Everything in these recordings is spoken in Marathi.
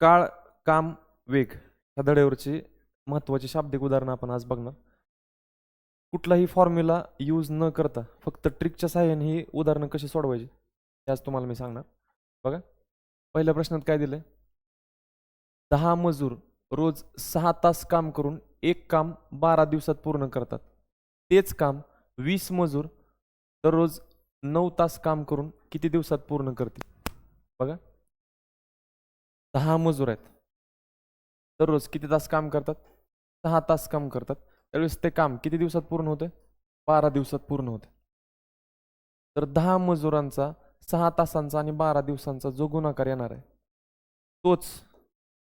काळ काम वेग ह्या धड्यावरची महत्त्वाची शाब्दिक उदाहरणं आपण आज बघणार. कुठलाही फॉर्म्युला यूज न करता फक्त ट्रिकच्या सहाय्याने ही उदाहरणं कशी सोडवायची हे आज तुम्हाला मी सांगणार. बघा पहिल्या प्रश्नात काय दिलंय? दहा मजूर रोज सहा तास काम करून एक काम बारा दिवसात पूर्ण करतात. तेच काम वीस मजूर दररोज नऊ तास काम करून किती दिवसात पूर्ण करतील? बघा. दहा मजूर आहेत. दररोज किती तास काम करतात? सहा तास काम करतात. त्यावेळेस ते काम किती दिवसात पूर्ण होते? बारा दिवसात पूर्ण होते. तर दहा मजुरांचा सहा तासांचा आणि बारा दिवसांचा जो गुणाकार येणार आहे तोच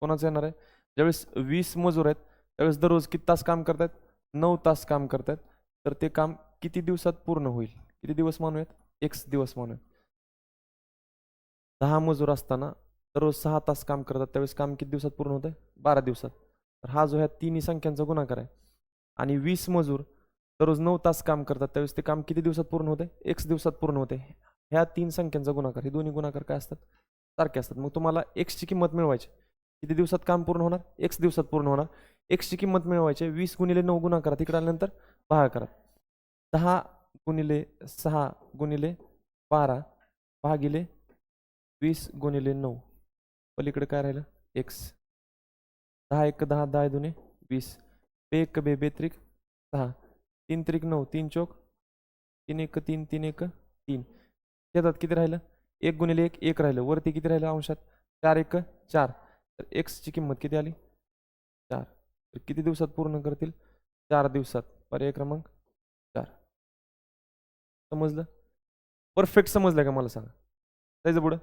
कोणाचा येणार आहे? ज्यावेळेस वीस मजूर आहेत त्यावेळेस दररोज किती तास काम करतात नऊ तास काम करतात तर ते काम किती दिवसात पूर्ण होईल? किती दिवस मानूयात? एक दिवस मानूयात. दहा मजूर असताना दररोज सहा तास काम करतात त्यावेळेस काम किती दिवसात पूर्ण होतं बारा दिवसात. तर हा जो ह्या तिन्ही संख्यांचा गुणाकार आहे आणि वीस मजूर दररोज नऊ तास काम करतात त्यावेळेस ते काम किती दिवसात पूर्ण होते एक्स दिवसात पूर्ण होते ह्या तीन संख्यांचा गुणाकार हे दोन्ही गुणाकार काय असतात? सारखे असतात. मग तुम्हाला एक्सची किंमत मिळवायची. किती दिवसात काम पूर्ण होणार? एक्स दिवसात पूर्ण होणार. एक्सची किंमत मिळवायची वीस गुणिले नऊ गुणाकार तिकडे आल्यानंतर भागाकारात दहा गुणिले सहा गुणिले बारा भागिले वीस गुणिले नऊ. पलीकडे काय राहिलं? एक्स दहा एक दहा दहा दुने वीस. बे एक बे बेत्रिक सहा. तीन त्रिक नऊ तीन चौक. तीन एक तीन तीन एक तीन. शेतात किती राहिलं? एक गुणिले एक एक राहिलं. वरती किती राहिलं अंशात? चार एक चार. तर एक्सची किंमत किती आली? चार. तर किती दिवसात पूर्ण करतील? चार दिवसात. पर्याय क्रमांक चार. समजलं? परफेक्ट समजलं का मला सांगा? जायचं पुढं.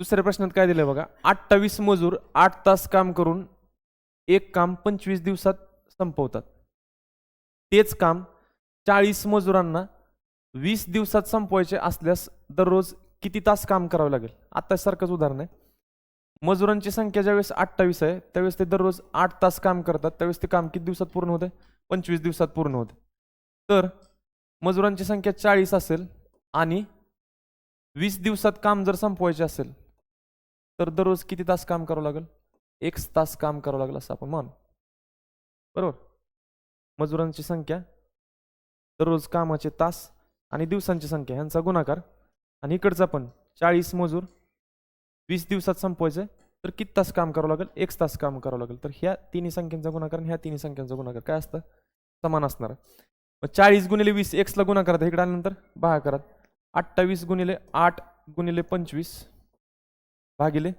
दुसऱ्या प्रश्नात काय दिलं बघा? अठ्ठावीस मजूर आठ तास काम करून एक काम पंचवीस दिवसात संपवतात. तेच काम चाळीस मजुरांना वीस दिवसात संपवायचे असल्यास दररोज किती तास काम करावं लागेल? आता सारखंच उदाहरण आहे. मजुरांची संख्या ज्यावेळेस अठ्ठावीस आहे त्यावेळेस ते दररोज आठ तास काम करतात. त्यावेळेस ते काम किती दिवसात पूर्ण होते पंचवीस दिवसात पूर्ण होते तर मजुरांची संख्या चाळीस असेल आणि वीस दिवसात काम जर संपवायचे असेल तर दररोज किती तास काम करावं लागेल? एक तास काम करावं लागेल असं आपण मान बरोबर? मजुरांची संख्या दररोज कामाचे तास आणि दिवसांची संख्या यांचा गुणाकार. आणि इकडचा पण चाळीस मजूर वीस दिवसात संपवायचं तर किती तास काम करावं लागेल? एक तास काम करावं लागेल. तर ह्या तिन्ही संख्यांचा गुणाकार आणि ह्या तिन्ही संख्यांचा गुणाकार. काय असतं? समान असणार. मग चाळीस गुणिले वीस एक्सला गुणाकार इकडे आल्यानंतर करा. अठ्ठावीस गुणिले आठ गुणिले पंचवीस भागिले.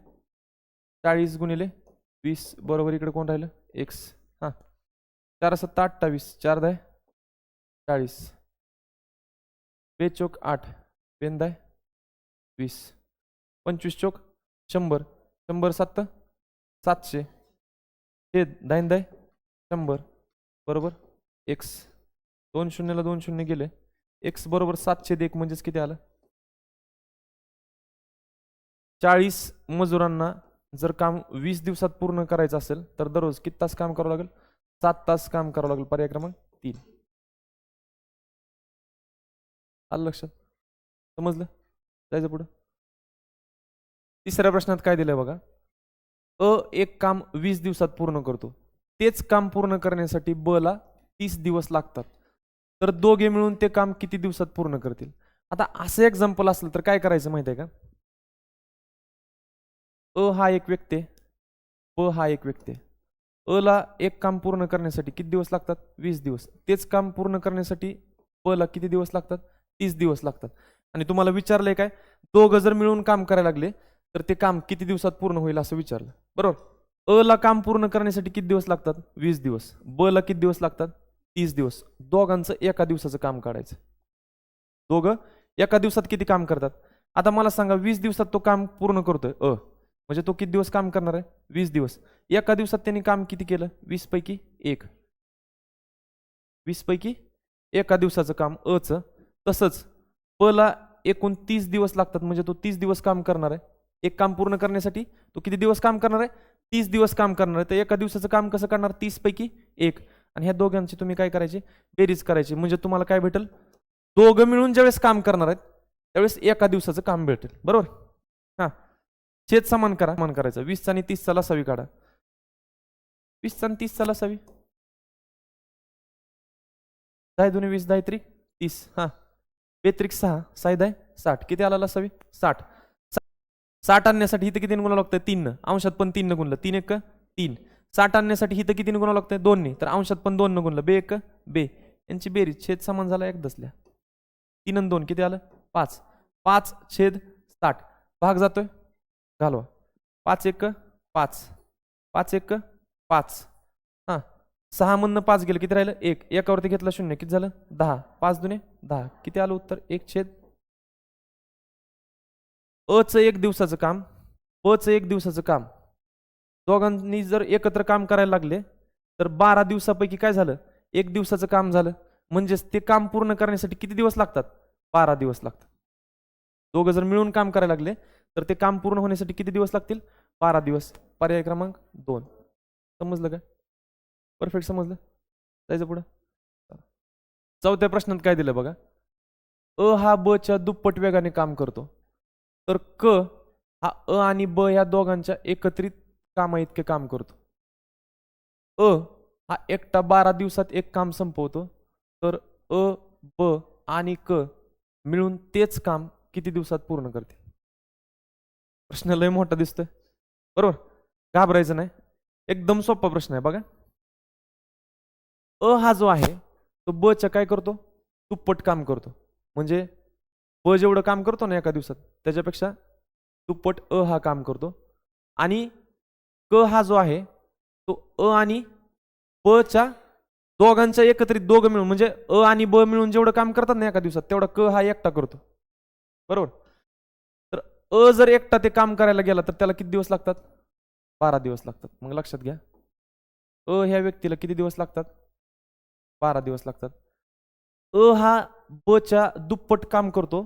चाळीस गुणिले वीस बरोबर इकडे कोण राहिलं? एक्स हां. चार सत्ता अठ्ठावीस चार दाय चाळीस. बेचोक आठ बेंदाय वीस. पंचवीस चोक शंभर. शंभर सात सातशे. हे दाईन दाय शंभर. बरोबर? एक्स दोन शून्यला दोन शून्य गेले. एक्स बरोबर सातशे एक म्हणजेच किती आलं? चाळीस मजुरांना जर काम वीस दिवसात पूर्ण करायचं असेल तर दररोज किती तास काम करावं लागेल? सात तास काम करावं लागेल पर्याय क्रमांक तीन. आलं लक्षात? समजलं? जायचं पुढं. तिसऱ्या प्रश्नात काय दिलंय बघा? अ एक काम वीस दिवसात पूर्ण करतो. तेच काम पूर्ण करण्यासाठी ब ला तीस दिवस लागतात. तर दोघे मिळून ते काम किती दिवसात पूर्ण करतील? आता असं एक्झाम्पल असलं तर काय करायचं माहिती आहे का? अ हा एक व्यक्ती आहे, प हा एक व्यक्ती आहे. अ ला एक काम पूर्ण करण्यासाठी किती दिवस लागतात? वीस दिवस. तेच काम पूर्ण करण्यासाठी ब ला किती दिवस लागतात? तीस दिवस लागतात. आणि तुम्हाला विचारलंय काय? दोघं जर मिळून काम करायला लागले तर ते काम किती दिवसात पूर्ण होईल असं विचारलं. बरोबर? अ ला काम पूर्ण करण्यासाठी किती दिवस लागतात? वीस दिवस. ब ला किती दिवस लागतात? तीस दिवस. दोघांचं एका दिवसाचं काम काढायचं. दोघं एका दिवसात किती काम करतात? आता मला सांगा वीस दिवसात तो काम पूर्ण करतोय? अ. म्हणजे तो किती दिवस काम करणार आहे? वीस दिवस. एका दिवसात त्यांनी काम किती केलं? वीस पैकी एक. वीस पैकी एका दिवसाचं काम अचं तसंच. पला एकूण तीस दिवस लागतात म्हणजे तो तीस दिवस काम करणार आहे. एक काम पूर्ण करण्यासाठी तो किती दिवस काम करणार आहे? तीस दिवस काम करणार आहे. तर एका दिवसाचं काम कसं करणार? तीस पैकी एक. आणि ह्या दोघांची तुम्ही काय करायची? बेरीज करायची. म्हणजे तुम्हाला काय भेटेल? दोघं मिळून ज्यावेळेस काम करणार आहेत त्यावेळेस एका दिवसाचं काम भेटेल. बरोबर? छेद समान करा समान करायचं. वीसचा आणि तीसचा लसावी काढा. वीसचा आणि तीसचा लसावी दहा दोन्ही वीस दहा त्रिक तीस. हां. बेत्रिक सहा साई दहा साठ. किती आला लसावी साठ. साठ आणण्यासाठी इथं किती गुणा लागतं तीन. अंशात पण तीन गुणलं. तीन एक तीन. साठ आणण्यासाठी इथं किती गुणा लागतं दोन तर अंशात पण दोन गुणलं. बे एक बे. यांची बेरीज छेद समान झाला एक दसल्या. तीन आणि दोन किती आलं? पाच. पाच छेद साठ. भाग जातोय. घालवा. पाच एक पाच. पाच एक पाच. हां. सहा मधनं पाच गेलं किती राहिलं? एक. एकावरती घेतलं शून्य. किती झालं? दहा. पाच दुने दहा. किती आलं उत्तर? एक छेद. अचं एक दिवसाचं काम. च एक दिवसाचं काम. दोघांनी जर एकत्र काम करायला लागले तर बारा दिवसापैकी काय झालं? एक दिवसाचं काम झालं. म्हणजेच ते काम पूर्ण करण्यासाठी किती दिवस लागतात? बारा दिवस लागतात. दोघं जर मिळून काम करायला लागले तर ते काम पूर्ण होण्यासाठी किती दिवस लागतील? बारा दिवस. पर्याय क्रमांक दोन. समजलं काय परफेक्ट समजलं? जायचं पुढं? चौथ्या प्रश्नात काय दिलं बघा? अ हा ब च्या दुप्पट वेगाने काम करतो. तर क हा अ आणि ब या दोघांच्या एकत्रित कामा इतके काम करतो. अ हा एकटा बारा दिवसात एक काम संपवतो. तर अ ब आणि क मिळून तेच काम किती दिवसात पूर्ण करते प्रश्न लय मोठा दिसतोय. बरोबर? घाबरायचं नाही. एकदम सोपा प्रश्न आहे बघा. अ हा जो आहे तो ब च्या काय करतो? दुप्पट काम करतो. म्हणजे ब जेवढं काम करतो ना एका दिवसात त्याच्यापेक्षा दुप्पट अ हा काम करतो. आणि क हा जो आहे तो अ आणि ब च्या दोघांच्या एकत्रित दोघं मिळून म्हणजे अ आणि ब मिळून जेवढं काम करतात ना एका दिवसात तेवढा क हा एकटा करतो. बरोबर? अ जर एकटा ते काम करायला गेला तर त्याला किती दिवस लागतात? बारा दिवस लागतात. मग लक्षात घ्या. अ ह्या व्यक्तीला किती दिवस लागतात? बारा दिवस लागतात. अ हा ब च्या दुप्पट काम करतो.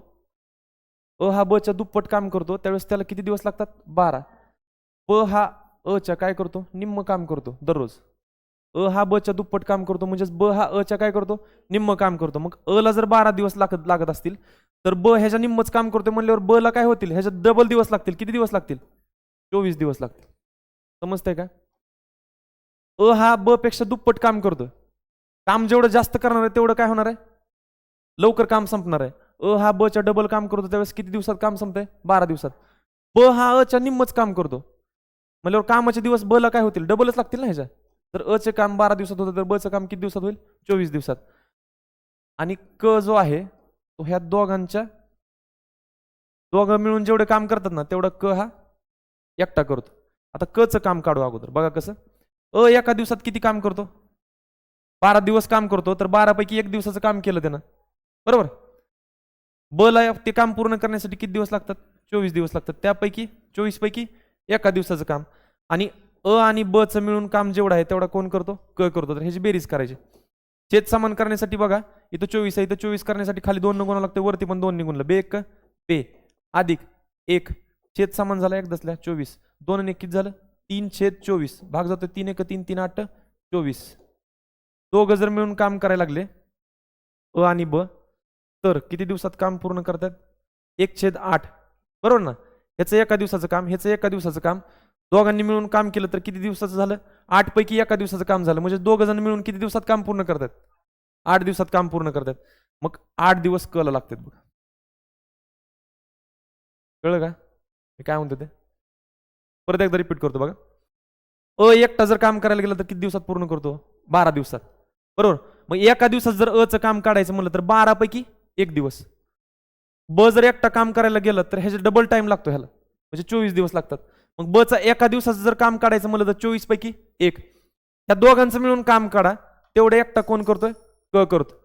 अ हा ब च्या दुप्पट काम करतो. त्यावेळेस त्याला किती दिवस लागतात? बारा. ब हा अ च्या काय करतो? निम्म काम करतो दररोज. अ हा ब च्या दुप्पट काम करतो. म्हणजेच ब हा अ च्या काय करतो? निम्म काम करतो. मग अ ला जर बारा दिवस लागत लागत असतील तर ब ह्याच्या निम्मच काम करतोय म्हणल्यावर ब ला काय होतील? ह्याच्यात डबल दिवस लागतील. किती दिवस लागतील? चोवीस दिवस लागतील. समजतंय का? अ हा ब पेक्षा दुप्पट काम करतोय. काम जेवढं जास्त करणार आहे तेवढं काय होणार आहे? लवकर काम संपणार आहे. अ हा ब च्या डबल काम करतो त्यावेळेस किती दिवसात काम संपतंय? बारा दिवसात. ब हा अ च्या निम्मच काम करतो. म्हणल्यावर कामाचे दिवस ब ला काय होतील? डबलच लागतील ना ह्याच्या? तर अ चे काम बारा दिवसात होतं तर ब चं काम किती दिवसात होईल? चोवीस दिवसात. आणि क जो आहे ह्या दोघांच्या दोघं मिळून जेवढे काम करतात ना तेवढं क हा एकटा करतो. आता क चं काम काढू अगोदर. बघा कसं. अ एका दिवसात किती काम करतो? बारा दिवस काम करतो तर बारापैकी एक दिवसाचं काम केलं त्यानं. बरोबर? ब ला ते काम पूर्ण करण्यासाठी किती दिवस लागतात? चोवीस दिवस लागतात. त्यापैकी चोवीस पैकी एका दिवसाचं काम. आणि अ आणि ब चं मिळून काम जेवढं आहे तेवढा कोण करतो? क करतो. तर ह्याची बेरीज करायची. छेद समान करण्यासाठी बघा. इथं चोवीस आहे इथं चोवीस करण्यासाठी खाली दोन निघून लागतं वरती पण दोन निघून बे एक पे अधिक एक. छेद समान झाला एक दसल्या चोवीस. दोन आणि एक किती झालं? तीन छेद चोवीस. भाग जातो तीन एक तीन तीन आठ चोवीस. दोघं जर मिळून काम करायला लागले अ आणि ब तर किती दिवसात काम पूर्ण करतात? एक छेद आठ. बरोबर ना? ह्याचं एका दिवसाचं काम ह्याचं एका दिवसाचं काम. दोघांनी मिळून काम केलं तर किती दिवसाचं झालं? आठ पैकी एका दिवसाचं काम झालं. म्हणजे दोघं जण मिळून किती दिवसात काम पूर्ण करतात? आठ दिवसात काम पूर्ण करतात. मग आठ दिवस कला लागतात बघा. कळलं का? मी काय म्हणतो ते? परत एकदा रिपीट करतो बघा. अ एकटा जर काम करायला गेलं तर किती दिवसात पूर्ण करतो? बारा दिवसात. बरोबर? मग एका दिवसात जर अ काम काढायचं म्हणलं तर बारापैकी एक दिवस. ब जर एकटा काम करायला गेलं तर ह्याचा डबल टाइम लागतो ह्याला. म्हणजे चोवीस दिवस लागतात. मग बचा एका दिवसाचं जर काम काढायचं म्हणलं तर चोवीस पैकी एक. ह्या दोघांचं मिळून काम काढा. तेवढं एकटा कोण करतोय? क करतो.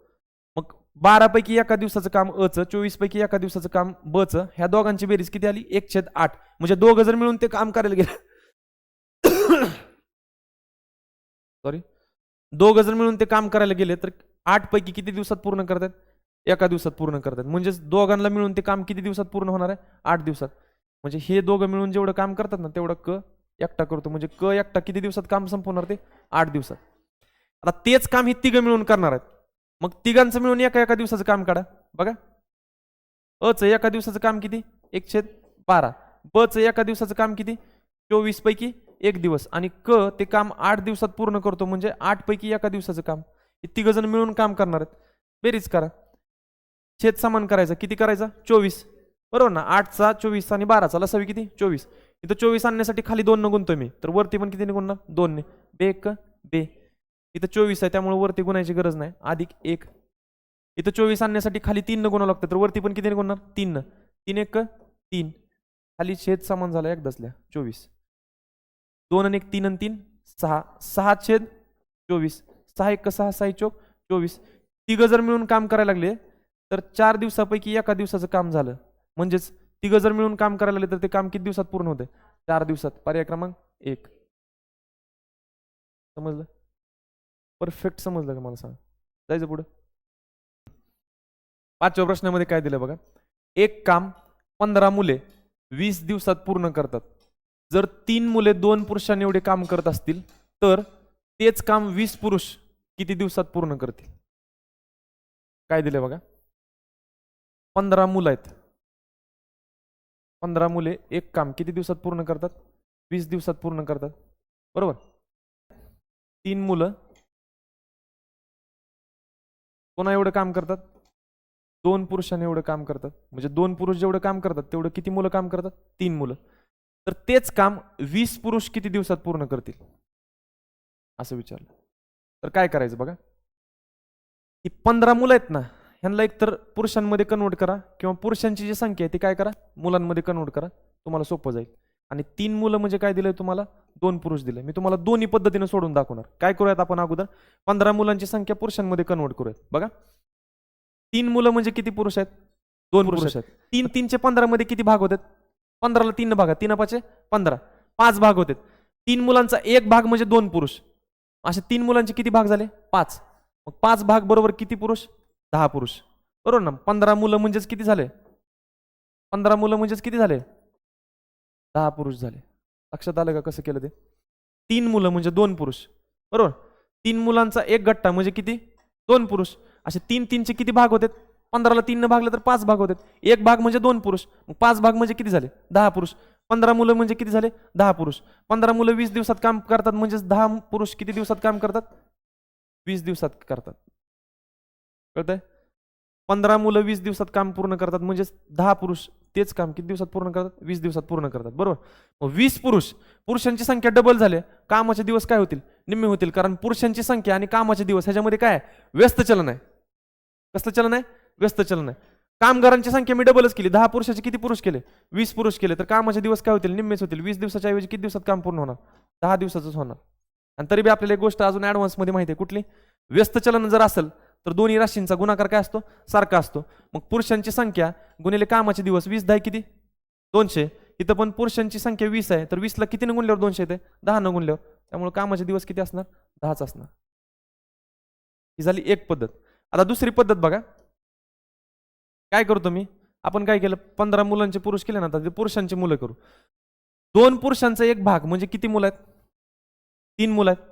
मग बारापैकी एका दिवसाचं काम अ चोवीसपैकी एका दिवसाचं काम ब ह्या दोघांची बेरीज किती आली? एक छेद आठ. म्हणजे दोघं जर मिळून ते काम करायला गेलं. सॉरी दोघं जर मिळून ते काम करायला गेले तर आठ पैकी किती दिवसात पूर्ण करतात? एका दिवसात पूर्ण करतात. म्हणजेच दोघांना मिळून ते काम किती दिवसात पूर्ण होणार आहे? आठ दिवसात. म्हणजे हे दोघं मिळून जेवढं काम करतात ना तेवढं क एकटा करतो. म्हणजे क एकटा किती दिवसात काम संपवणार ते? आठ दिवसात. आता तेच काम हे तिघं मिळून करणार आहेत. मग तिघांचं मिळून एका एका दिवसाचं काम काढा. बघा. अच एका दिवसाचं काम किती? एक छेद बारा. ब एका दिवसाचं काम किती? चोवीस पैकी एक दिवस. आणि क ते काम आठ दिवसात पूर्ण करतो म्हणजे आठ पैकी एका दिवसाचं काम. हे तिघ जण मिळून काम करणार आहेत. बेरीज करा. छेद समान करायचा. किती करायचा? चोवीस. बरोबर ना? आठचा चोवीस आणि बाराचा. लसावी किती? चोवीस. इथं चोवीस आणण्यासाठी खाली दोन न गुणतोय मी. तर वरती पण किती ने गुणणार दोन ने. बे क बे. इथं चोवीस आहे त्यामुळे वरती गुणायची गरज नाही. अधिक एक. इथं चोवीस आणण्यासाठी खाली तीन न गुणावं लागतं तर वरती पण किती गुणणार? तीन तीन एक तीन. खाली छेद समान झाला एक दसल्या चोवीस. दोन आणि एक तीन आणि तीन सहा. सहा छेद चोवीस. सहा एक सहा सहा चोक चोवीस. तिघं जर मिळून काम करायला लागले तर चार दिवसापैकी एका दिवसाचं काम झालं. म्हणजेच तिघं जर मिळून काम करायला लागले तर ते काम किती दिवसात पूर्ण होते चार दिवसात. पर्याय क्रमांक एक. समजलं? परफेक्ट समजलं का मला सांग? जायचं पुढं. पाचव्या प्रश्नामध्ये काय दिलं बघा? एक काम पंधरा मुले वीस दिवसात पूर्ण करतात. जर तीन मुले दोन पुरुषांनी एवढे काम करत असतील तर तेच काम वीस पुरुष किती दिवसात पूर्ण करतील? काय दिले बघा? पंधरा मुलं आहेत. पंधरा मुले एक काम किती दिवसात पूर्ण करतात? वीस दिवसात पूर्ण करतात. बरोबर? तीन मुलं कोणा एवढं काम करतात? दोन पुरुषांनी एवढं काम करतात. म्हणजे दोन पुरुष जेवढं काम करतात तेवढं किती मुलं काम करतात? तीन मुलं. तर तेच काम वीस पुरुष किती दिवसात पूर्ण करतील? असं विचारलं. तर काय करायचं बघा? ही पंधरा मुलं आहेत ना ह्यांना एक तर पुरुषांमध्ये कन्वर्ट करा किंवा पुरुषांची जी संख्या आहे ती काय करा? मुलांमध्ये कन्वर्ट करा. तुम्हाला सोपं जाईल. आणि तीन मुलं म्हणजे काय दिलंय तुम्हाला? दोन पुरुष दिले मी तुम्हाला दोन्ही पद्धतीने सोडून दाखवणार. काय करूयात आपण अगोदर? पंधरा मुलांची संख्या पुरुषांमध्ये कन्वर्ट करूयात. बघा. तीन मुलं म्हणजे किती पुरुष आहेत? दोन पुरुष आहेत. तीन तीनचे पंधरा मध्ये किती भाग होतात? पंधराला तीन भाग. तीन पाचे पंधरा. पाच भाग होतात. तीन मुलांचा एक भाग म्हणजे दोन पुरुष. असे तीन मुलांचे किती भाग झाले? पाच. मग पाच भाग बरोबर किती पुरुष? दहा पुरुष. बरोबर ना? पंधरा मुलं म्हणजेच किती झाले? पंधरा मुलं म्हणजेच किती झाले? दहा पुरुष झाले. लक्षात आलं का कसं केलं ते? तीन मुलं म्हणजे दोन पुरुष. बरोबर? तीन मुलांचा एक गट्टा म्हणजे किती? दोन पुरुष. असे तीन तीनचे किती भाग होते पंधराला तीननं भागले तर पाच भाग होते एक भाग म्हणजे दोन पुरुष. पाच भाग म्हणजे किती झाले? दहा पुरुष. पंधरा मुलं म्हणजे किती झाले? दहा पुरुष. पंधरा मुलं वीस दिवसात काम करतात म्हणजेच दहा पुरुष किती दिवसात काम करतात? वीस दिवसात करतात. कळतंय? पंधरा मुलं वीस दिवसात काम पूर्ण करतात म्हणजेच दहा पुरुष तेच काम किती दिवसात पूर्ण करतात? वीस दिवसात पूर्ण करतात. बरोबर? मग वीस पुरुष पुरुषांची संख्या डबल झाली. कामाचे दिवस काय होतील? निम्मे होतील. कारण पुरुषांची संख्या आणि कामाचे दिवस ह्याच्यामध्ये काय आहे? व्यस्त चलन आहे. कसलं चलन आहे? व्यस्त चलन आहे. कामगारांची संख्या मी डबलच केली. दहा पुरुषाचे किती पुरुष केले? वीस पुरुष केले. तर कामाचे दिवस काय होतील? निम्मेच होतील. वीस दिवसाच्या ऐवजी किती दिवसात काम पूर्ण होणार? दहा दिवसाचंच होणार. आणि तरी बी आपल्याला एक गोष्ट अजून ॲडव्हान्समध्ये माहिती आहे. कुठली? व्यस्त चलन जर असेल तर दोन्ही राशींचा गुणाकार काय असतो? सारखा असतो. मग पुरुषांची संख्या गुणिले कामाचे दिवस वीस दहा किती? दोनशे. इथं पण पुरुषांची संख्या वीस आहे. तर वीसला किती न गुणल्यावर दोनशे येते? दहा न गुणल्यावर. त्यामुळे कामाचे दिवस किती असणार? दहाच असणार. ही झाली एक पद्धत. आता दुसरी पद्धत बघा. काय करतो मी? आपण काय केलं? पंधरा मुलांचे पुरुष केले ना आता ते पुरुषांची मुलं करू. दोन पुरुषांचा एक भाग म्हणजे किती मुलं आहेत? तीन मुलं आहेत.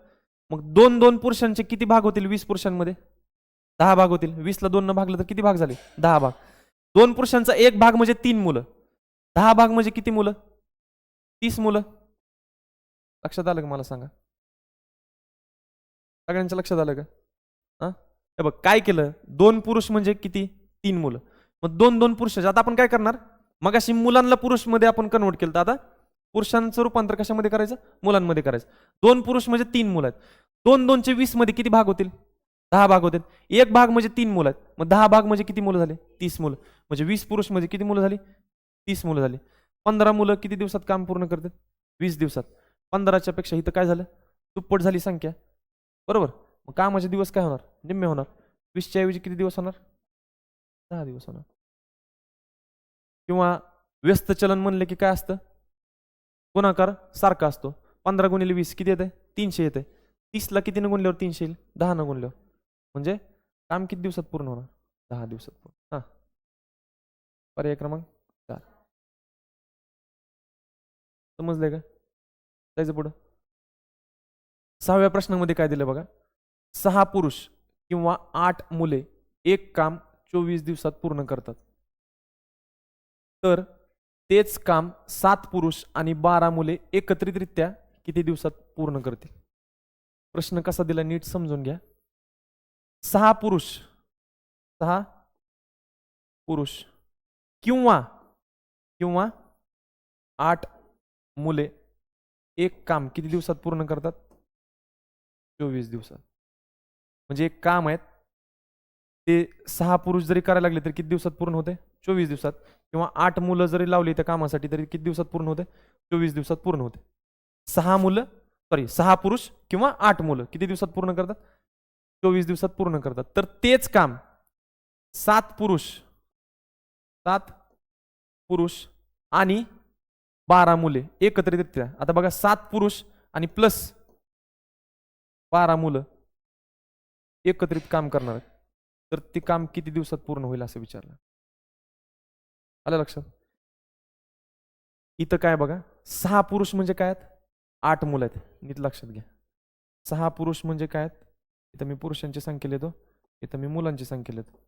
मग दोन दोन पुरुषांचे किती भाग होतील वीस पुरुषांमध्ये? दहा भाग होतील. वीसला दोन न भागलं तर किती भाग झाले? दहा भाग. दोन पुरुषांचा एक भाग म्हणजे तीन मुलं. दहा भाग म्हणजे किती मुलं? तीस मुलं. लक्षात आलं का मला सांगा? सगळ्यांच्या लक्षात आलं का? हा? हे बघ काय केलं? दोन पुरुष म्हणजे किती? तीन मुलं. मग दोन दोन पुरुष आता आपण काय करणार? मग अशी मुलांना पुरुषमध्ये आपण कन्वर्ट केलं तर आता पुरुषांचं रूपांतर कशामध्ये करायचं? मुलांमध्ये करायचं. दोन पुरुष म्हणजे तीन मुलं आहेत. दोन दोनचे वीसमध्ये किती भाग होतील? दहा भाग होते. एक भाग म्हणजे तीन मुलं आहेत. मग दहा भाग म्हणजे किती मुलं झाले? तीस मुलं. म्हणजे वीस पुरुष म्हणजे किती मुलं झाली? तीस मुलं झाली. पंधरा मुलं किती दिवसात काम पूर्ण करतात? वीस दिवसात. पंधराच्या पेक्षा इथं काय झालं? दुप्पट झाली संख्या. बरोबर? मग कामाचे दिवस काय होणार? निम्मे होणार. वीसच्या ऐवजी किती दिवस होणार? दहा दिवस होणार. किंवा व्यस्त चलन म्हणले की काय असतं? गुणाकार सारखा असतो. पंधरा गुणिले वीस किती येते तीनशे येते तीसला कितीनं गुणल्यावर तीनशे येईल? दहा न गुणल्यावर. म्हणजे काम किती दिवसात पूर्ण होणार? दहा दिवसात पूर्ण. हां. पर्याय क्रमांक चार. समजले का? जायचं पुढं. सहाव्या प्रश्नामध्ये काय दिलं बघा? सहा पुरुष किंवा आठ मुले एक काम चोवीस दिवसात पूर्ण करतात. तर तेच काम सात पुरुष आणि बारा मुले एकत्रितरित्या किती दिवसात पूर्ण करतील? प्रश्न कसा दिला नीट समजून घ्या. सहा पुरुष. सहा पुरुष. किंवा किंवा आठ मुले. एक काम किती दिवसात पूर्ण करतात? चोवीस दिवसात. म्हणजे एक काम आहेत. ते सहा पुरुष जरी करायला लागले तरी किती दिवसात पूर्ण होते? चोवीस दिवसात. किंवा आठ मुलं जरी लावली त्या कामासाठी तरी किती दिवसात पूर्ण होते? चोवीस दिवसात पूर्ण होते. सहा मुलं सॉरी सहा पुरुष किंवा आठ मुलं किती दिवसात पूर्ण करतात? चोवीस दिवसात पूर्ण करतात. तर तेच काम सात पुरुष सात पुरुष आणि बारा मुले एकत्रितरित्या आता बघा सात पुरुष आणि प्लस बारा मुलं एकत्रित काम करणार आहेत. तर ते काम किती दिवसात पूर्ण होईल असं विचारलं. आलं लक्षात? इथं काय बघा सहा पुरुष म्हणजे काय आहेत? आठ मुलं आहेत. नीट लक्षात घ्या. सहा पुरुष म्हणजे काय आहेत? इथं मी पुरुषांची संख्या लिहितो इथं मी मुलांची संख्या लिहितो.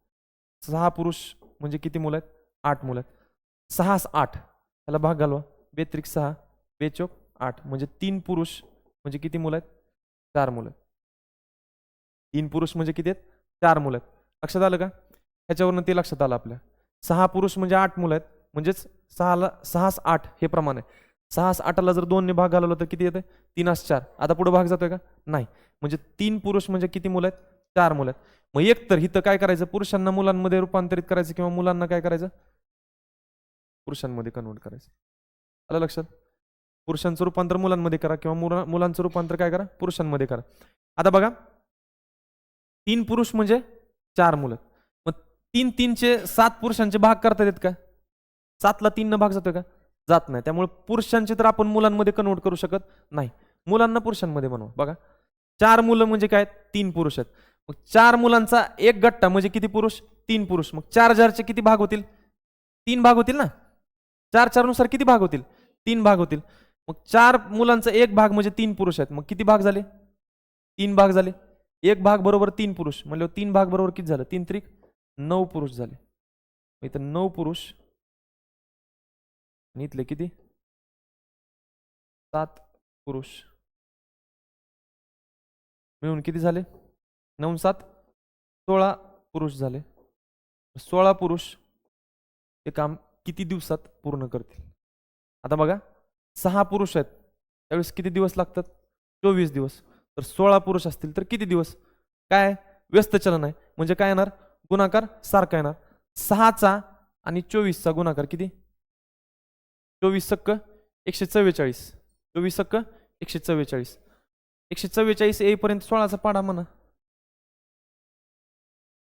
सहा पुरुष म्हणजे किती मुलं आहेत? आठ मुलं आहेत. सहा आठ. त्याला भाग घालवा. बेत्रिक सहा बेचोक आठ. म्हणजे तीन पुरुष म्हणजे किती मुलं आहेत? चार मुलं आहेत. तीन पुरुष म्हणजे किती आहेत? चार मुलं आहेत. लक्षात आलं का? ह्याच्यावरनं ते लक्षात आलं आपल्या. सहा पुरुष म्हणजे आठ मुलं आहेत. म्हणजेच सहाला सहास आठ हे प्रमाण आहे. सहास आठाला जर दोनने भाग घालवला तर किती येते तीनास चार. आता पुढे भाग जातोय का? नाही. म्हणजे तीन पुरुष म्हणजे किती मुलं आहेत? चार मुलं आहेत. मग एक तर इथं काय करायचं? पुरुषांना मुलांमध्ये रूपांतरित करायचं किंवा मुलांना काय करायचं? पुरुषांमध्ये कन्वर्ट करायचं. आलं लक्षात? पुरुषांचं रूपांतर मुलांमध्ये करा किंवा मुला मुलांचं रूपांतर काय करा? पुरुषांमध्ये करा. आता बघा. तीन पुरुष म्हणजे चार मुलं. मग तीन तीनचे सात पुरुषांचे भाग करता येत का? सातला तीन भाग जातो का? जात नाही. त्यामुळे पुरुषांचे तर आपण मुलांमध्ये कन्वर्ट करू शकत नाही. मुलांना पुरुषांमध्ये बनवा. बघा. चार मुलं म्हणजे काय? तीन पुरुष आहेत. मग चार मुलांचा एक गट्टा म्हणजे किती पुरुष? तीन पुरुष. मग चार चारचे किती भाग होतील? तीन भाग होतील ना? चार चारनुसार किती भाग होतील? तीन भाग होतील. मग चार मुलांचा एक भाग म्हणजे तीन पुरुष आहेत. मग किती भाग झाले? तीन भाग झाले. एक भाग बरोबर तीन पुरुष. म्हणजे तीन भाग बरोबर किती झालं? तीन त्रिक नऊ पुरुष झाले. इथं नऊ पुरुष. आणि इथले किती? सात पुरुष. मिळून किती झाले? नऊ सात? सोळा पुरुष झाले. सोळा पुरुष ते काम किती दिवसात पूर्ण करतील? आता बघा सहा पुरुष आहेत. त्यावेळेस किती दिवस लागतात? चोवीस दिवस. तर सोळा पुरुष असतील तर किती दिवस? काय? व्यस्त चलन आहे. म्हणजे काय येणार? गुणाकार सारखा येणार. सहाचा आणि चोवीसचा गुणाकार किती? चोवीस सक्क एकशे चव्वेचाळीस. चोवीस सक्क एकशे चव्वेचाळीस. एकशे चव्वेचाळीस येईपर्यंत सोळाचा पाडा म्हणा.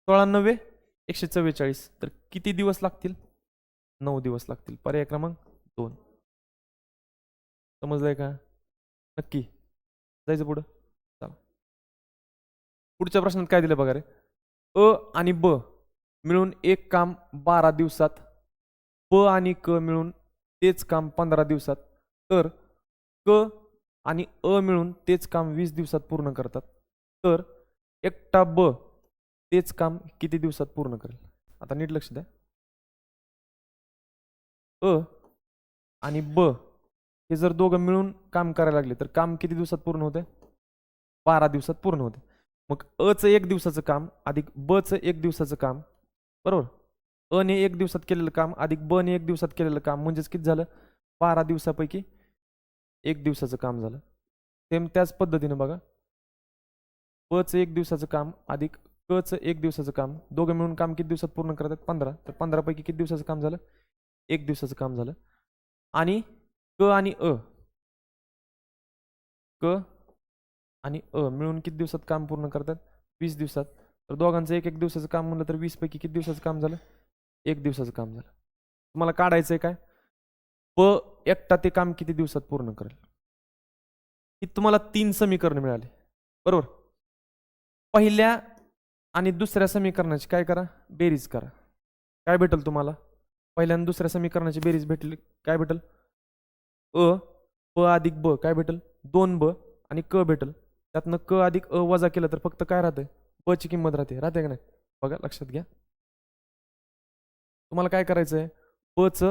सोळा नव्वे एकशे चव्वेचाळीस. तर किती दिवस लागतील? नऊ दिवस लागतील. पर्याय क्रमांक दोन. समजलंय का? नक्की. जायचं पुढं? चला. पुढच्या प्रश्नात काय दिलं बघा रे? अ आणि ब मिळून एक काम बारा दिवसात. प आणि क मिळून तेच काम पंधरा दिवसात. तर क आणि अ मिळून तेच काम वीस दिवसात पूर्ण करतात. तर एकटा ब तेच काम किती दिवसात पूर्ण करेल? आता नीट लक्ष द्या. अ आणि ब हे जर दोघं मिळून काम करायला लागले तर काम किती दिवसात पूर्ण होते बारा दिवसात पूर्ण होते मग अचं एक दिवसाचं काम अधिक बचं एक दिवसाचं काम बरोबर? अ ने एक दिवसात केलेलं काम अधिक ब ने एक दिवसात केलेलं काम म्हणजेच किती झालं? बारा दिवसापैकी एक दिवसाचं काम झालं. सेम त्याच पद्धतीनं बघा. पचं एक दिवसाचं काम अधिक कचं एक दिवसाचं काम. दोघं मिळून काम किती दिवसात पूर्ण करतात? पंधरा. तर पंधरापैकी किती दिवसाचं काम झालं? एक दिवसाचं काम झालं. आणि क आणि अ. क आणि अ मिळून किती दिवसात काम पूर्ण करतात? वीस दिवसात. तर दोघांचं एक एक दिवसाचं काम म्हणलं तर वीसपैकी किती दिवसाचं काम झालं? एक दिवसाचं काम झालं. तुम्हाला काढायचं आहे काय? प एकटा ते काम किती दिवसात पूर्ण करेल? की तुम्हाला तीन समीकरण मिळाले. बरोबर? पहिल्या आणि दुसऱ्या समीकरणाची काय करा? बेरीज करा. काय भेटेल तुम्हाला? पहिल्या आणि दुसऱ्या समीकरणाची बेरीज भेटली. काय भेटेल? अ प अधिक ब. काय भेटेल? दोन ब आणि क भेटल. त्यातनं क अधिक अ वजा केलं तर फक्त काय राहते ब ची किंमत राहते. राहते का नाही? बघा लक्षात घ्या. तुम्हाला काय करायचं आहे ब च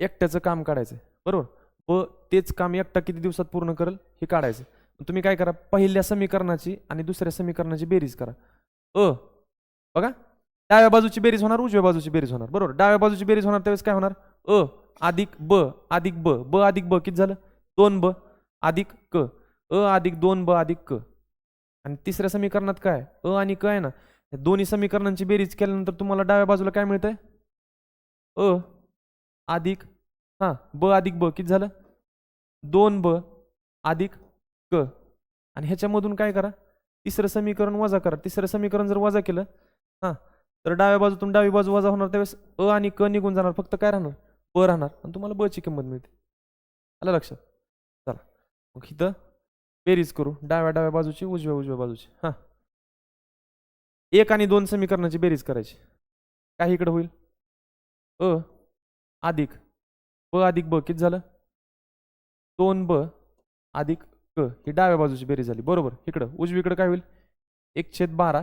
एकट्याचं काम काढायचं बरोबर? व तेच काम एकटा किती दिवसात पूर्ण करेल हे काढायचं तुम्ही काय करा पहिल्या समीकरणाची आणि दुसऱ्या समीकरणाची बेरीज करा. अ बघा. डाव्या बाजूची बेरीज होणार उजव्या बाजूची बेरीज होणार. बरोबर? डाव्या बाजूची बेरीज होणार त्यावेळेस काय होणार? अ अधिक ब अधिक ब. ब अधिक ब किती झालं? दोन ब. अधिक क. अ अधिक दोन ब अधिक क. आणि तिसऱ्या समीकरणात काय? अ आणि क आहे ना. दोन्ही समीकरणांची बेरीज केल्यानंतर तुम्हाला डाव्या बाजूला काय मिळतंय? अ. अधिक हां ब अधिक ब किती झालं? दोन ब अधिक क. आणि ह्याच्यामधून काय करा? तिसरं समीकरण वजा करा. तिसरं समीकरण जर वजा केलं हां तर डाव्या बाजूतून डावी बाजू वजा होणार त्यावेळेस अ आणि क निघून जाणार. फक्त काय राहणार? ब राहणार. आणि तुम्हाला ब ची किंमत मिळते. आलं लक्षात? चला. मग इथं बेरीज करू. डाव्या डाव्या बाजूची उजव्या उजव्या बाजूची. हां. एक आणि दोन समीकरणाची बेरीज करायची. काय इकडं होईल. अ अधिक. ब अधिक ब किती झालं? दोन ब अधिक क. ही डाव्या बाजूची बेरीज झाली. बरोबर. इकडं. उजवीकडं काय होईल? एक छेद बारा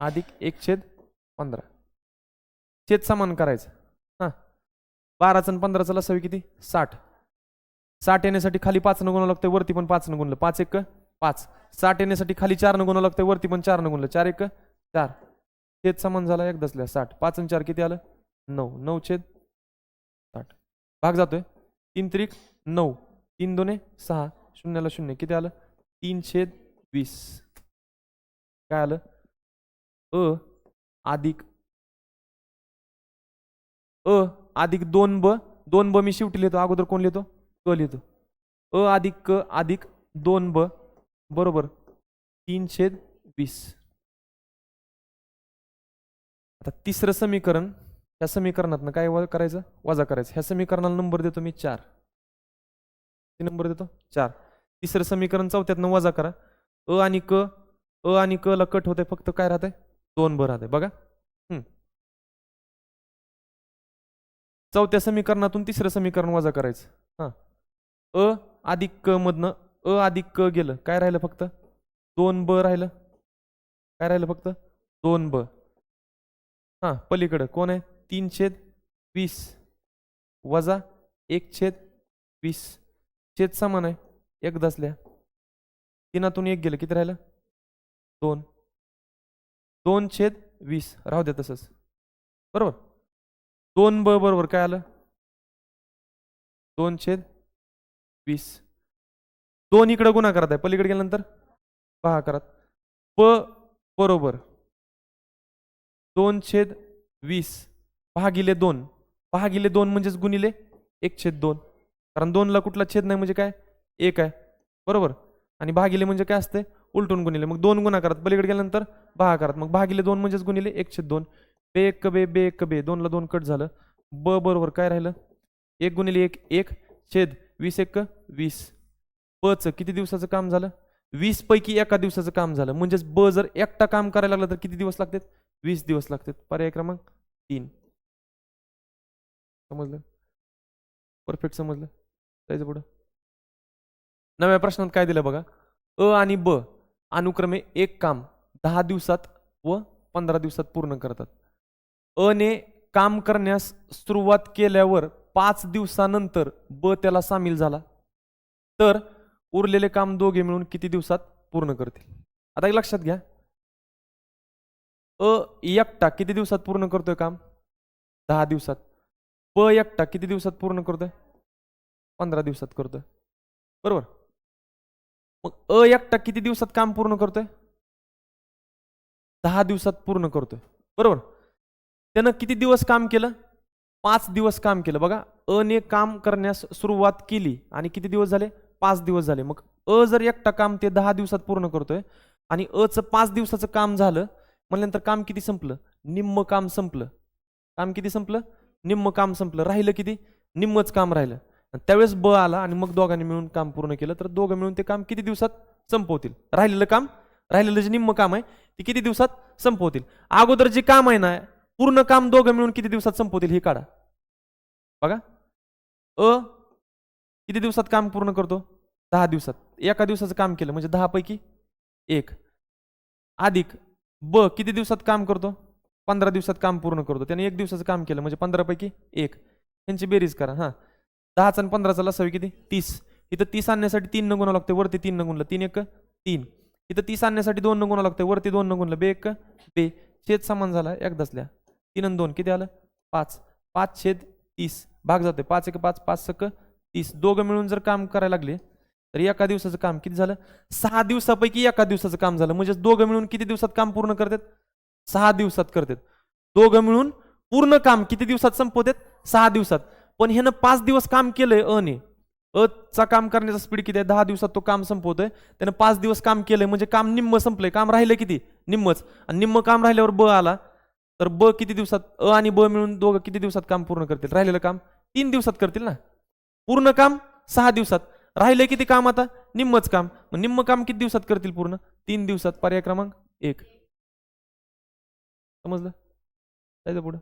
अधिक एक छेद पंधरा. छेद समान करायचं. हां. बाराचं आणि पंधराचं लसावी किती? साठ. साठ येण्यासाठी खाली पाचनं गुणावं लागतं वरती पण पाचनं गुणलं. पाच एक पाच. साठ येण्यासाठी खाली चारनं गुणावं लागतं वरती पण चारनं गुणलं. चार एक चार. छेद समान झाला एकदाच लिहा साठ. पाच आणि चार किती आलं? नऊ. नऊ छेद साठ भाग जातोय. तीन त्रिक नऊ. तीन दोने सहा. शून्याला शून्य. किती आलं? तीन छेद वीस. काय आलं? अ अधिक. अ अधिक दोन ब. दोन ब मी शेवटी लिहितो. अगोदर कोण लिहितो? क लिहितो. अ अधिक क अधिक दोन ब. बरोबर. तीन छेद वीस. आता तिसरं समीकरण. ह्या समीकरणातनं काय व- करायचं? वजा करायचं. ह्या समीकरणाला नंबर देतो मी चार. किती नंबर देतो? चार. तिसरं समीकरण चौथ्यातनं वजा करा. अ आणि क. अ आणि क ला कट होते फक्त काय राहते दोन ब राहते बघा. चौथ्या समीकरणातून तिसरं समीकरण वजा करायचं. हां. अ अधिक क मधनं अ अधिक क गेलं. काय राहिलं फक्त? दोन ब राहिलं. काय राहिलं फक्त? दोन ब. हां. पलीकडं. कोण आहे? तीन छेद वीस. वजा एक छेद वीस. छेद समान आहे. एक दसल्या तीनातून एक गेलं. किती राहिलं? दोन. दोन छेद वीस. राहू द्या तसंच. बरोबर? दोन ब बरोबर काय आलं? दोन छेद वीस. दोन इकडं गुन्हा करत आहे. पलीकडे गेल्यानंतर? पहा करत. प बरोबर. दोन छेद वीस. भागिले दोन. भागिले दोन म्हणजेच गुणिले एक छेद दोन. कारण दोनला कुठला छेद नाही म्हणजे काय? एक आहे. बरोबर? आणि भागिले म्हणजे काय असते उलटून गुणिले. मग दोन गुणा करत पलीकडे गेल्यानंतर भागाकारात. मग भागिले दोन म्हणजेच गुणिले एक छेद दोन. बे एक बे बे एक बे. दोनला दोन कट झालं. ब बरोबर काय राहिलं? एक गुणिले एक एक छेद वीस एक वीस. पचं किती दिवसाचं काम झालं? वीस पैकी एका दिवसाचं काम झालं. म्हणजेच ब जर एकटा काम करायला लागलं तर किती दिवस लागतात? वीस दिवस लागतात. पर्याय क्रमांक तीन. समजलं? परफेक्ट समजलं. जायचं पुढं? नव्या प्रश्नात काय दिलं बघा? अ आणि ब अनुक्रमे एक काम दहा दिवसात व पंधरा दिवसात पूर्ण करतात. अ ने काम करण्यास सुरुवात केल्यावर पाच दिवसानंतर ब त्याला सामील झाला. तर उरलेले काम दोघे मिळून किती दिवसात पूर्ण करतील? आता एक लक्षात घ्या. अ एकटा किती दिवसात पूर्ण करतोय काम? दहा दिवसात. प एकटा किती दिवसात पूर्ण करतोय? पंधरा दिवसात करतोय. बरोबर? मग अ एकटा किती दिवसात काम पूर्ण करतोय? दहा दिवसात पूर्ण करतोय. बरोबर? त्यानं किती दिवस काम केलं? पाच दिवस काम केलं. बघा अ ने काम करण्यास सुरुवात केली आणि किती दिवस झाले? पाच दिवस झाले. मग अ जर एकटा काम ते दहा दिवसात पूर्ण करतोय आणि अचं पाच दिवसाचं काम झालं म्हणल्यानंतर काम किती संपलं? निम्म काम संपलं. काम किती संपलं? निम्म काम संपलं राहिलं किती? निम्मच काम राहिलं. आणि त्यावेळेस ब आला आणि मग दोघांनी मिळून काम पूर्ण केलं तर दोघं मिळून ते काम किती दिवसात संपवतील? राहिलेलं काम राहिलेलं जे निम्म काम आहे ते किती दिवसात संपवतील? अगोदर जे काम आहे ना पूर्ण काम दोघं मिळून किती दिवसात संपवतील हे काढा. बघा. अ किती दिवसात काम पूर्ण करतो? दहा दिवसात. एका दिवसाचं काम केलं म्हणजे दहापैकी एक. अधिक. ब किती दिवसात काम करतो? पंधरा दिवसात काम पूर्ण करतो. त्याने एक दिवसाचं काम केलं म्हणजे पंधरापैकी एक. त्यांची बेरीज करा हां. दहाचा आणि पंधराचा लसावी किती? तीस. इथं तीस आणण्यासाठी तीन न गुणा लागते वरती तीन न गुणलं तीन एक तीन. इथं तीस आणण्यासाठी दोन न गुणा लागते वरती दोन न गुणलं बे एक बे. छेद समान झाला एकदाचल्या तीन आणि दोन किती आलं? पाच. पाच छेद तीस. भाग जाते पाच एक पाच. पाच सक तीस. दोघं मिळून जर काम करायला लागले तर एका दिवसाचं काम किती झालं? सहा दिवसापैकी एका दिवसाचं काम झालं. म्हणजे दोघं मिळून किती दिवसात काम पूर्ण करतात? सहा दिवसात करतात. दोघं मिळून पूर्ण काम किती दिवसात संपवतात? सहा दिवसात. पण ह्यानं पाच दिवस काम केलंय अने अ चा काम करण्याचा स्पीड किती आहे? दहा दिवसात तो काम संपवतोय. त्यानं पाच दिवस काम केलंय म्हणजे काम निम्म संपलंय. काम राहिलं किती? निम्मच. आणि निम्म काम राहिल्यावर ब आला तर ब किती दिवसात? अ आणि ब मिळून दोघं किती दिवसात काम पूर्ण करतील? राहिलेलं काम तीन दिवसात करतील ना? पूर्ण काम सहा दिवसात. राहिलंय किती काम आता? निम्मच काम. मग निम्म काम किती दिवसात करतील पूर्ण? तीन दिवसात. पर्याय क्रमांक एक. समजलं जायचं पुढं